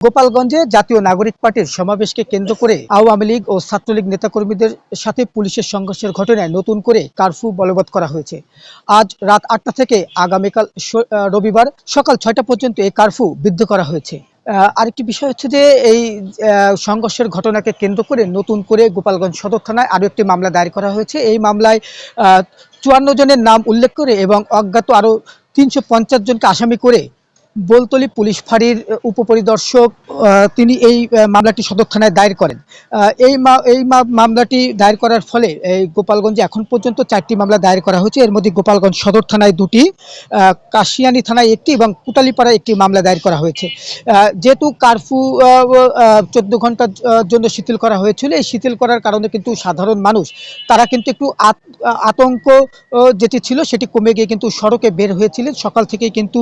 গোপালগঞ্জে জাতীয় নাগরিক পার্টির সমাবেশকে কেন্দ্র করে আওয়ামী লীগ ও ছাত্রলীগ নেতাকর্মীদের সাথে পুলিশের সংঘর্ষের ঘটনায় নতুন করে কারফিউ বলবৎ করা হয়েছে। আজ রাত আটটা থেকে আগামীকাল রবিবার সকাল ছয়টা পর্যন্ত এই কারফিউ বৃদ্ধি করা হয়েছে। আরেকটি বিষয় হচ্ছে যে এই সংঘর্ষের ঘটনাকে কেন্দ্র করে নতুন করে গোপালগঞ্জ সদর থানায় আরও একটি মামলা দায়ের করা হয়েছে। এই মামলায় চুয়ান্ন জনের নাম উল্লেখ করে এবং অজ্ঞাত আরও তিনশো পঞ্চাশ জনকে আসামি করে বোলতলি পুলিশ ফাঁড়ির উপপরিদর্শক তিনি এই মামলাটি সদর থানায় দায়ের করেন। এই এই মামলাটি দায়ের করার ফলে এই গোপালগঞ্জে এখন পর্যন্ত চারটি মামলা দায়ের করা হয়েছে। এর মধ্যে গোপালগঞ্জ সদর থানায় দুটি কাশিয়ানী থানায় একটি এবং কুটালিপাড়ায় একটি মামলা দায়ের করা হয়েছে। যেহেতু কারফিউ চোদ্দ ঘণ্টার জন্য শিথিল করা হয়েছিল, এই শিথিল করার কারণে কিন্তু সাধারণ মানুষ, তারা কিন্তু একটু আত- আতঙ্ক যেটি ছিল সেটি কমে গিয়ে কিন্তু সড়কে বের হয়েছিলেন। সকাল থেকেই কিন্তু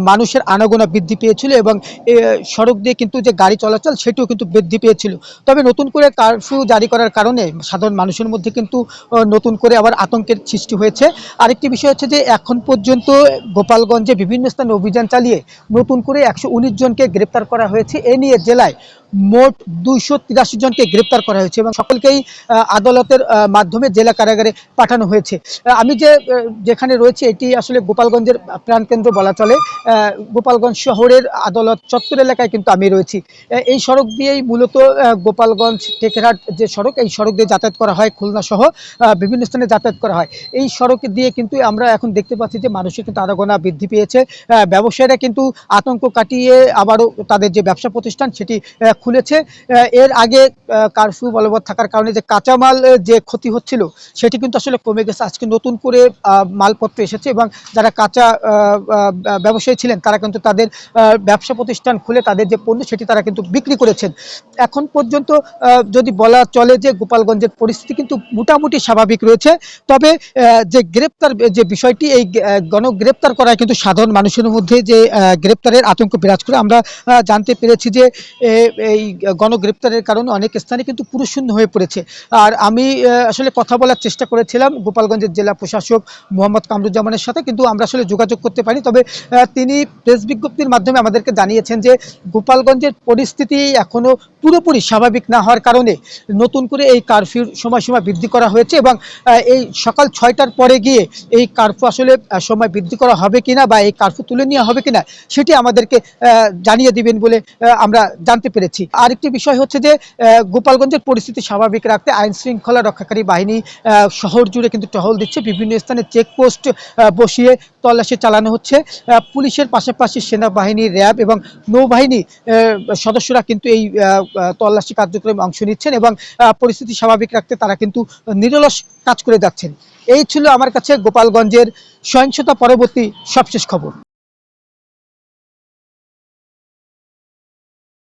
মানুষের আনাগোনা বৃদ্ধি পেয়েছিল এবং সড়ক দিয়ে কিন্তু যে গাড়ি চলাচল সেটিও কিন্তু বৃদ্ধি পেয়েছিল। তবে নতুন করে কারফিউ জারি করার কারণে সাধারণ মানুষের মধ্যে কিন্তু নতুন করে আবার আতঙ্কের সৃষ্টি হয়েছে। আরেকটি বিষয় হচ্ছে যে, এখন পর্যন্ত গোপালগঞ্জে বিভিন্ন স্থানে অভিযান চালিয়ে নতুন করে একশো উনিশ জনকে গ্রেপ্তার করা হয়েছে। এ নিয়ে জেলায় মোট দুইশো তিরাশি জনকে গ্রেপ্তার করা হয়েছে এবং সকলকেই আদালতের মাধ্যমে জেলা কারাগারে পাঠানো হয়েছে। আমি যে যেখানে রয়েছে, এটি আসলে গোপালগঞ্জের প্রাণকেন্দ্র বলা চলে। গোপালগঞ্জ শহরের আদালত চত্বর এলাকায় কিন্তু আমি রয়েছি। এই সড়ক দিয়েই মূলত গোপালগঞ্জ টেকেরহাট যে সড়ক, এই সড়ক দিয়ে যাতায়াত করা হয়, খুলনা সহ বিভিন্ন স্থানে যাতায়াত করা হয়। এই সড়ক দিয়ে কিন্তু আমরা এখন দেখতে পাচ্ছি যে মানুষের কিন্তু আনাগোনা বৃদ্ধি পেয়েছে। ব্যবসায়ীরা কিন্তু আতঙ্ক কাটিয়ে আবারও তাদের যে ব্যবসা প্রতিষ্ঠান, সেটি খুলেছে। এর আগে কারফিউ বলবৎ থাকার কারণে যে কাঁচামাল যে ক্ষতি হচ্ছিল, সেটি কিন্তু আসলে কমে গেছে। আজকে নতুন করে মালপত্র এসেছে এবং যারা কাঁচা ব্যবসায়ী ছিলেন, তারা কিন্তু তাদের ব্যবসা প্রতিষ্ঠান খুলে তাদের যে পণ্য, সেটি তারা কিন্তু বিক্রি করেছেন। এখন পর্যন্ত যদি বলা চলে যে গোপালগঞ্জের পরিস্থিতি কিন্তু মোটামুটি স্বাভাবিক রয়েছে, তবে যে গ্রেপ্তার, যে বিষয়টি, এই গণগ্রেপ্তার করায় কিন্তু সাধারণ মানুষের মধ্যে যে গ্রেপ্তারের আতঙ্ক বিরাজ করে আমরা জানতে পেরেছি যে এই গণগ্রেপ্তারের কারণে অনেক স্থানে কিন্তু পুরুষশূন্য হয়ে পড়েছে। আর আমি আসলে কথা বলার চেষ্টা করেছিলাম গোপালগঞ্জের জেলা প্রশাসক মোহাম্মদ কামরুজ্জামানের সাথে, কিন্তু আমরা আসলে যোগাযোগ করতে পারি তবে তিনি প্রেস বিজ্ঞপ্তির মাধ্যমে আমাদেরকে জানিয়েছেন যে গোপালগঞ্জের পরিস্থিতি এখনও পুরোপুরি স্বাভাবিক না হওয়ার কারণে নতুন করে এই কারফিউর সময়সীমা বৃদ্ধি করা হয়েছে এবং এই সকাল ছয়টার পরে গিয়ে এই কারফিউ আসলে সময় বৃদ্ধি করা হবে কিনা বা এই কারফিউ তুলে নেওয়া হবে কিনা সেটি আমাদেরকে জানিয়ে দিবেন বলে আমরা জানতে পেরেছি। আরেকটি বিষয় হচ্ছে যে গোপালগঞ্জের পরিস্থিতি স্বাভাবিক রাখতে আইন শৃঙ্খলা রক্ষাকারী বাহিনী শহর জুড়ে কিন্তু টহল দিচ্ছে। বিভিন্ন স্থানে চেকপোস্ট বসিয়ে তল্লাশি চালানো হচ্ছে। পুলিশের পাশাপাশি সেনাবাহিনী র্যাব এবং নৌবাহিনী সদস্যরা কিন্তু এই তল্লাশি কার্যক্রমে অংশ নিচ্ছেন এবং পরিস্থিতি স্বাভাবিক রাখতে তারা কিন্তু নিরলস কাজ করে যাচ্ছেন। এই ছিল আমার কাছে গোপালগঞ্জের সহিংসতা পরবর্তী সবশেষ খবর।